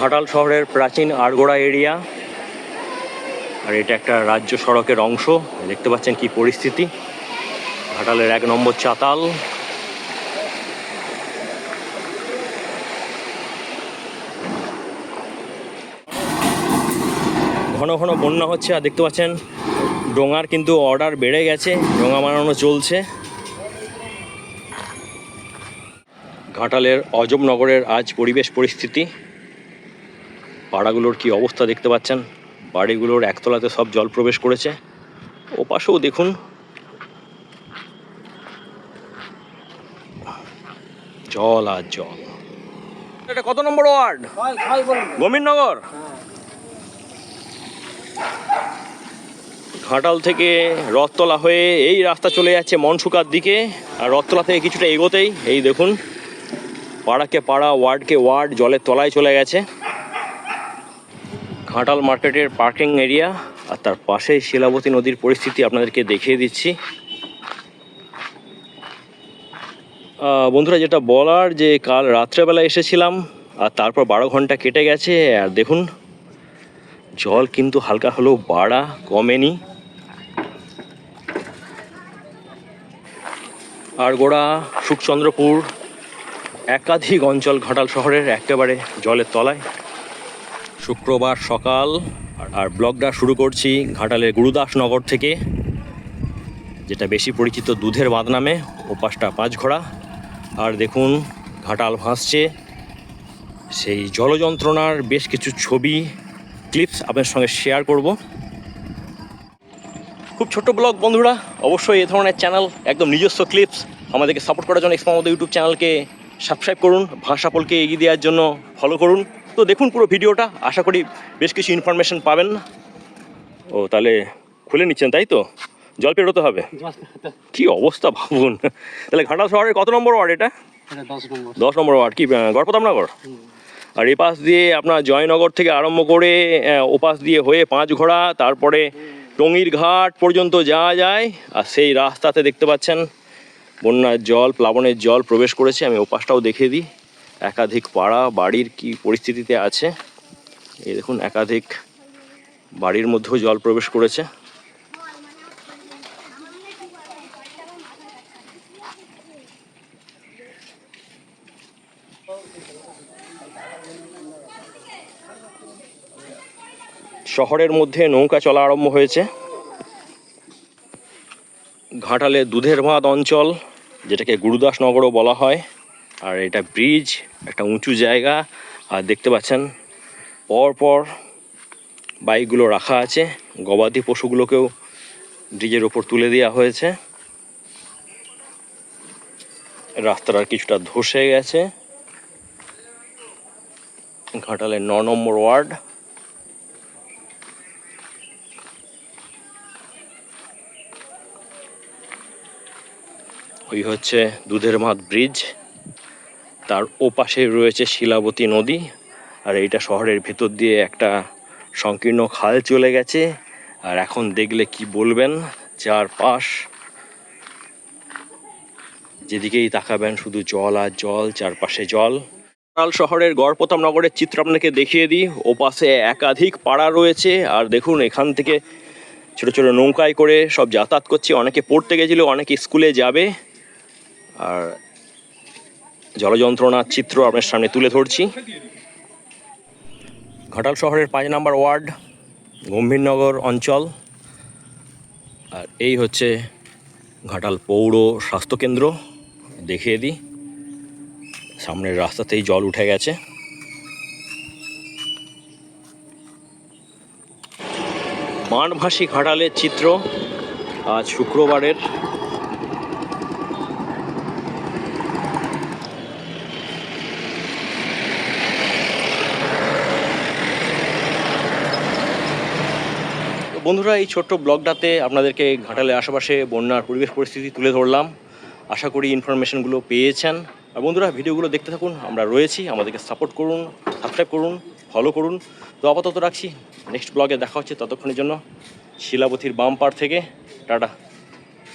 ঘাটাল শহরের প্রাচীন আরগোড়া এরিয়া। আর এটা একটা রাজ্য সড়কের অংশ। দেখতে পাচ্ছেন কি পরিস্থিতি। ঘাটালের এক নম্বর চাতাল। ঘন ঘন বন্যা হচ্ছে, আর দেখতে পাচ্ছেন ডোঙার কিন্তু অর্ডার বেড়ে গেছে। ডোঙা বানানো চলছে। ঘাটালের অজবনগরের আজ পরিবেশ পরিস্থিতি। পাড়াগুলোর কি অবস্থা দেখতে পাচ্ছেন? বাড়িগুলোর একতলাতে সব জল প্রবেশ করেছে। ওপাশেও দেখুন। জল আর জল। এটা কত নম্বর ওয়ার্ড? গোবিন্দনগর? ঘাটাল থেকে রথতলা হয়ে এই রাস্তা চলে যাচ্ছে মনসুকার দিকে। আর রথতলা থেকে কিছুটা এগোতেই এই দেখুন পাড়াকে পাড়া ওয়ার্ডকে ওয়ার্ড জলের তলায় চলে গেছে। ঘাটাল মার্কেটের পার্কিং এরিয়া আর তার পাশেই শিলাবতী নদীর পরিস্থিতি আপনাদেরকে দেখিয়ে দিচ্ছি। বন্ধুরা, যেটা বলার যে কাল রাত্রেবেলা এসেছিলাম আর তারপর বারো ঘণ্টা কেটে গেছে, আর দেখুন, জল কিন্তু হালকা হলেও বাড়া কমেনি। আর গোড়া, সুখচন্দ্রপুর, একাধিক অঞ্চল ঘাটাল শহরের একেবারে জলের তলায়। শুক্রবার সকাল, আর- ব্লগটা শুরু করছি ঘাটালের গুরুদাসনগর থেকে, যেটা বেশি পরিচিত দুধের বাঁধ নামে ও ওপাশটা পাঁচঘোড়া। আর দেখুন, ঘাটাল ভাসছে। সেই জলযন্ত্রণার বেশ কিছু ছবি, ক্লিপস আপনার সঙ্গে শেয়ার করব। খুব ছোট্ট ব্লগ বন্ধুরা, অবশ্যই এ ধরনের চ্যানেল, একদম নিজস্ব ক্লিপস আমাদেরকে সাপোর্ট করার জন্য এক্সপা আমাদের ইউটিউব চ্যানেলকে সাবস্ক্রাইব করুন, ভাষাপলকে এগিয়ে দেওয়ার জন্য ফলো করুন। তো দেখুন পুরো ভিডিওটা। আশা করি বেশ কিছু ইনফরমেশন পাবেন। ও তাহলে খুলে নিচ্ছেন তাই তো? জল পেরোতে হবে। কি অবস্থা ভাবুন। তাহলে ঘাটাল শহরের কত নম্বর ওয়ার্ড এটা? দশ নম্বর। ওয়ার্ড। কি গড়পতামনগর আর এ পাশ দিয়ে আপনার জয়নগর থেকে আরম্ভ করে ওপাশ দিয়ে হয়ে পাঁচ ঘোড়া তারপরে টঙ্গির ঘাট পর্যন্ত যাওয়া যায়। আর সেই রাস্তাতে দেখতে পাচ্ছেন বন্যার জল প্লাবনের জল প্রবেশ করেছে। আমি ওপাশটাও দেখিয়ে দিই। একাধিক পাড়া, বাড়ির কি পরিস্থিতিতে আছে? এই দেখুন, একাধিক বাড়ির মধ্যেও জল প্রবেশ করেছে। শহরের মধ্যে নৌকা চলা আরম্ভ হয়েছে। ঘাটালে দুধের বাঁধ অঞ্চল, যেটাকে গুরুদাসনগরও বলা হয়। আর এটা ব্রিজ একটা উঁচু জায়গা। আর দেখতে পাচ্ছেন, পরপর পর বাইকগুলো রাখা আছে। গবাদি পশুগুলোকেও ব্রিজের ওপর তুলে দেওয়া হয়েছে। রাস্তাটা কিছুটা ধসে গেছে। ঘাটালের ন নম্বর ওয়ার্ড। ওই হচ্ছে দুধের মাঠ ব্রিজ তার ওপাশে রয়েছে শিলাবতী নদী, আর এইটা শহরের ভেতর দিয়ে একটা সংকীর্ণ খাল চলে গেছে। আর এখন দেখলে কি বলবেন, চারপাশ যেদিকেই তাকাবেন, শুধু জল আর জল, চারপাশে জল। কাল শহরের গড়পতাম নগরের চিত্র আপনাকে দেখিয়ে দিই। ওপাশে একাধিক পাড়া রয়েছে, আর দেখুন এখান থেকে ছোট ছোট নৌকায় করে সব যাতায়াত করছে। অনেকে পড়তে গেছিল, অনেকে স্কুলে যাবে। আর জলযন্ত্রণার চিত্র আপনার সামনে তুলে ধরছি। ঘাটাল শহরের পাঁচ নম্বর ওয়ার্ড, গম্ভীরনগর অঞ্চল। আর এই হচ্ছে ঘাটাল পৌর স্বাস্থ্যকেন্দ্র। দেখিয়ে দিই, সামনের রাস্তাতেই জল উঠে গেছে। বানভাসী ঘাটালের চিত্র আজ শুক্রবারের বন্ধুরা, এই ছোট্ট ব্লগটাতে আপনাদেরকে ঘাটালের আশেপাশে বন্যার পরিবেশ পরিস্থিতি তুলে ধরলাম। আশা করি ইনফরমেশনগুলো পেয়েছেন। আর বন্ধুরা, ভিডিওগুলো দেখতে থাকুন, আমরা রয়েছি। আমাদেরকে সাপোর্ট করুন, সাবস্ক্রাইব করুন ফলো করুন। তো আপাতত রাখছি। নেক্সট ব্লগে দেখা হচ্ছে ততক্ষণের জন্য। শিলাবতীর বাম পার থেকে। টাটা।